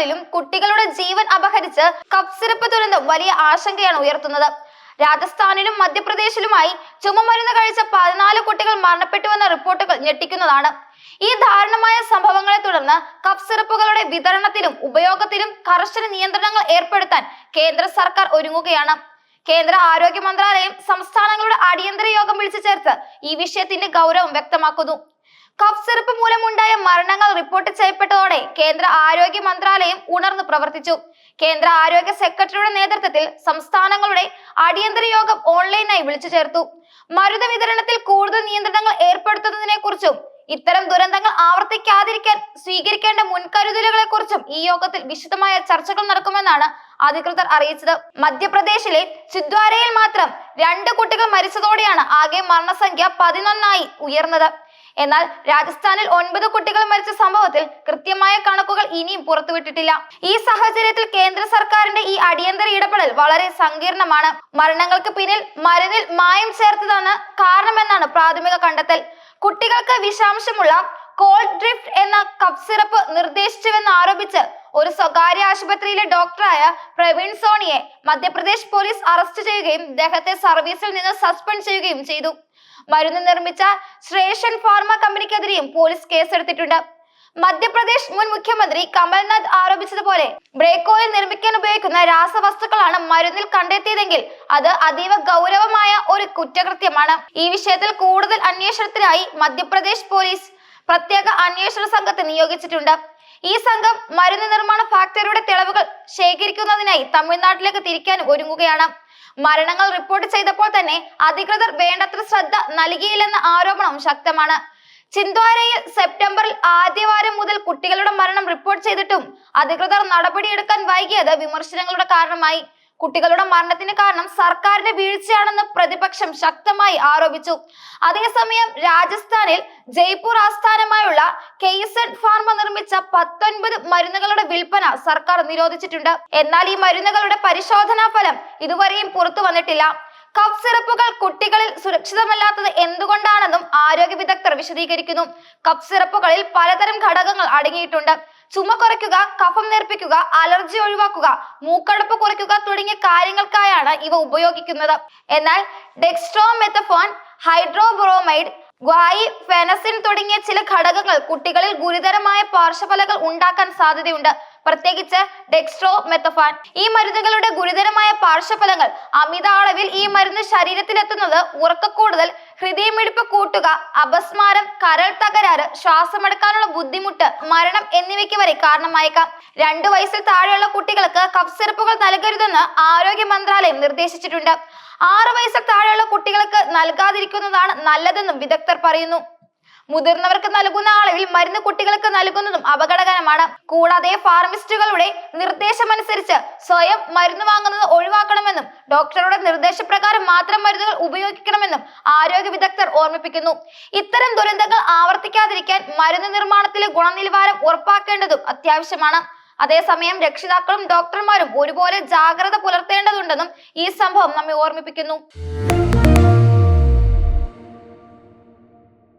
ആശുപത്രികളിലും കുട്ടികളുടെ ജീവൻ അപഹരിച്ച് cough syrup ദുരന്തം വലിയ ആശങ്കയാണ് ഉയർത്തുന്നത്. രാജസ്ഥാനിലും മധ്യപ്രദേശിലുമായി ചുമമരുന്ന് കഴിച്ച പതിനാല് കുട്ടികൾ മരണപ്പെട്ടുവെന്ന റിപ്പോർട്ടുകൾ ഞെട്ടിക്കുന്നതാണ്. ഈ ദാരുണമായ സംഭവങ്ങളെ തുടർന്ന് കഫ് സിറപ്പുകളുടെ വിതരണത്തിലും ഉപയോഗത്തിലും കർശന നിയന്ത്രണങ്ങൾ ഏർപ്പെടുത്താൻ കേന്ദ്ര സർക്കാർ ഒരുങ്ങുകയാണ്. കേന്ദ്ര ആരോഗ്യ മന്ത്രാലയം സംസ്ഥാനങ്ങളുടെ അടിയന്തര യോഗം വിളിച്ചു ചേർത്ത് ഈ വിഷയത്തിന്റെ ഗൗരവം വ്യക്തമാക്കുന്നു. കഫ് സിറപ്പ് മരണങ്ങൾ റിപ്പോർട്ട് ചെയ്യപ്പെട്ടതോടെ കേന്ദ്ര ആരോഗ്യ മന്ത്രാലയം ഉണർന്നു പ്രവർത്തിച്ചു. കേന്ദ്ര ആരോഗ്യ സെക്രട്ടറിയുടെ നേതൃത്വത്തിൽ സംസ്ഥാനങ്ങളുടെ അടിയന്തര യോഗം ഓൺലൈനായി വിളിച്ചു ചേർത്തു. മരുന്ന് വിതരണത്തിൽ കൂടുതൽ നിയന്ത്രണങ്ങൾ ഏർപ്പെടുത്തുന്നതിനെ കുറിച്ചും ഇത്തരം ദുരന്തങ്ങൾ ആവർത്തിക്കാതിരിക്കാൻ സ്വീകരിക്കേണ്ട മുൻകരുതലുകളെ കുറിച്ചും ഈ യോഗത്തിൽ വിശദമായ ചർച്ചകൾ നടക്കുമെന്നാണ് അധികൃതർ അറിയിച്ചത്. മധ്യപ്രദേശിലെ ചിദ്വാരയിൽ മാത്രം രണ്ട് കുട്ടികൾ മരിച്ചതോടെയാണ് ആകെ മരണസംഖ്യ പതിനൊന്നായി ഉയർന്നത്. എന്നാൽ രാജസ്ഥാനിൽ ഒൻപത് കുട്ടികൾ മരിച്ച സംഭവത്തിൽ കൃത്യമായ കണക്കുകൾ ഇനിയും പുറത്തുവിട്ടിട്ടില്ല. ഈ സാഹചര്യത്തിൽ കേന്ദ്ര സർക്കാരിന്റെ ഈ അടിയന്തര ഇടപെടൽ വളരെ സങ്കീർണമാണ്. മരണങ്ങൾക്ക് പിന്നിൽ മരുന്നിൽ മായം ചേർത്തതാണ് കാരണമെന്നാണ് പ്രാഥമിക കണ്ടെത്തൽ. കുട്ടികൾക്ക് വിഷാംശമുള്ള കോൾഡ് ഡ്രിഫ്റ്റ് എന്ന കപ്പ് സിറപ്പ് നിർദ്ദേശിച്ചുവെന്ന് ആരോപിച്ച് ഒരു സ്വകാര്യ ആശുപത്രിയിലെ ഡോക്ടറായ പ്രവീൺ സോണിയെ മധ്യപ്രദേശ് പോലീസ് അറസ്റ്റ് ചെയ്യുകയും ഇദ്ദേഹത്തെ സർവീസിൽ നിന്ന് സസ്പെൻഡ് ചെയ്യുകയും ചെയ്തു. മരുന്ന് നിർമ്മിച്ച ശ്രേഷൻ ഫാർമ കമ്പനിക്കെതിരെയും പോലീസ് കേസെടുത്തിട്ടുണ്ട്. മധ്യപ്രദേശ് മുൻ മുഖ്യമന്ത്രി കമൽനാഥ് ആരോപിച്ചതുപോലെ ബ്രേക്ക് ഓയിൽ നിർമ്മിക്കാൻ ഉപയോഗിക്കുന്ന രാസവസ്തുക്കളാണ് മരുന്നിൽ കണ്ടെത്തിയതെങ്കിൽ അത് അതീവ ഗൗരവമായ ഒരു കുറ്റകൃത്യമാണ്. ഈ വിഷയത്തിൽ കൂടുതൽ അന്വേഷണത്തിനായി മധ്യപ്രദേശ് പോലീസ് പ്രത്യേക അന്വേഷണ സംഘത്തെ നിയോഗിച്ചിട്ടുണ്ട്. ഈ സംഘം മരുന്ന് നിർമ്മാണ ഫാക്ടറിയുടെ തെളിവുകൾ ശേഖരിക്കുന്നതിനായി തമിഴ്നാട്ടിലേക്ക് തിരിക്കാൻ ഒരുങ്ങുകയാണ്. മരണങ്ങൾ റിപ്പോർട്ട് ചെയ്തപ്പോൾ തന്നെ അധികൃതർ വേണ്ടത്ര ശ്രദ്ധ നൽകിയില്ലെന്ന ആരോപണം ശക്തമാണ്. ചിന്ദ്വാരയിൽ സെപ്റ്റംബറിൽ ആദ്യവാരം മുതൽ കുട്ടികളുടെ മരണം റിപ്പോർട്ട് ചെയ്തിട്ടും അധികൃതർ നടപടിയെടുക്കാൻ വൈകിയത് വിമർശനങ്ങളുടെ കാരണമായി. കുട്ടികളുടെ മരണത്തിന് കാരണം സർക്കാരിന്റെ വീഴ്ചയാണെന്ന് പ്രതിപക്ഷം ശക്തമായി ആരോപിച്ചു. അതേസമയം രാജസ്ഥാനിൽ ജയ്പൂർ ആസ്ഥാനമായുള്ള കെയ്സൺ ഫാർമ നിർമ്മിച്ച പത്തൊൻപത് മരുന്നുകളുടെ വിൽപ്പന സർക്കാർ നിരോധിച്ചിട്ടുണ്ട്. എന്നാൽ ഈ മരുന്നുകളുടെ പരിശോധനാ ഫലം ഇതുവരെയും പുറത്തു വന്നിട്ടില്ല. കഫ് സിറപ്പുകൾ കുട്ടികളിൽ സുരക്ഷിതമല്ലാത്തത് എന്തുകൊണ്ടാണെന്നും ആരോഗ്യ വിദഗ്ധർ വിശദീകരിക്കുന്നു. കഫ് സിറപ്പുകളിൽ പലതരം ഘടകങ്ങൾ അടങ്ങിയിട്ടുണ്ട്. ചുമ കുറയ്ക്കുക കഫം നേർപ്പിക്കുക അലർജി ഒഴിവാക്കുക മൂക്കടപ്പ് കുറയ്ക്കുക തുടങ്ങിയ കാര്യങ്ങൾക്കായാണ് ഇവ ഉപയോഗിക്കുന്നത്. എന്നാൽ ഡെക്സ്ട്രോമെത്തഫോൺ ഹൈഡ്രോബ്രോമൈഡ് ഗ്വായി ഫെനസിൻ തുടങ്ങിയ ചില ഘടകങ്ങൾ കുട്ടികളിൽ ഗുരുതരമായ പാർശ്വഫലകൾ ഉണ്ടാക്കാൻ സാധ്യതയുണ്ട്. പ്രത്യേകിച്ച് ഡെക്സ്ട്രോ മെത്തഫാൻ ഈ മരുന്നുകളുടെ ഗുരുതരമായ പാർശ്വഫലങ്ങൾ അമിത അളവിൽ ഈ മരുന്ന് ശരീരത്തിലെത്തുന്നത് ഉറക്കക്കൂടുതൽ ഹൃദയമിടിപ്പ് കൂട്ടുക അപസ്മാരം കരൾ തകരാറ് ശ്വാസമെടുക്കാനുള്ള ബുദ്ധിമുട്ട് മരണം എന്നിവയ്ക്ക് വരെ കാരണമായേക്കാം. രണ്ടു വയസ്സിൽ താഴെയുള്ള കുട്ടികൾക്ക് കഫ് സിറപ്പുകൾ നൽകരുതെന്ന് ആരോഗ്യ മന്ത്രാലയം നിർദ്ദേശിച്ചിട്ടുണ്ട്. ആറു വയസ്സിൽ താഴെയുള്ള കുട്ടികൾക്ക് നൽകാതിരിക്കുന്നതാണ് നല്ലതെന്നും വിദഗ്ധർ പറയുന്നു. മുതിർന്നവർക്ക് നൽകുന്ന അളവിൽ മരുന്ന് കുട്ടികൾക്ക് നൽകുന്നതും അപകടകരമാണ്. കൂടാതെ ഫാർമസിസ്റ്റുകളുടെ നിർദ്ദേശമനുസരിച്ച് സ്വയം മരുന്ന് വാങ്ങുന്നത് ഒഴിവാക്കണമെന്നും ഡോക്ടറുടെ നിർദ്ദേശപ്രകാരം മാത്രം മരുന്നുകൾ ഉപയോഗിക്കണമെന്നും ആരോഗ്യ വിദഗ്ധർ ഓർമ്മിപ്പിക്കുന്നു. ഇത്തരം ദുരന്തങ്ങൾ ആവർത്തിക്കാതിരിക്കാൻ മരുന്ന് നിർമ്മാണത്തിലെ ഗുണനിലവാരം ഉറപ്പാക്കേണ്ടതും അത്യാവശ്യമാണ്. അതേസമയം രക്ഷിതാക്കളും ഡോക്ടർമാരും ഒരുപോലെ ജാഗ്രത പുലർത്തേണ്ടതുണ്ടെന്നും ഈ സംഭവം നമ്മെ ഓർമ്മിപ്പിക്കുന്നു.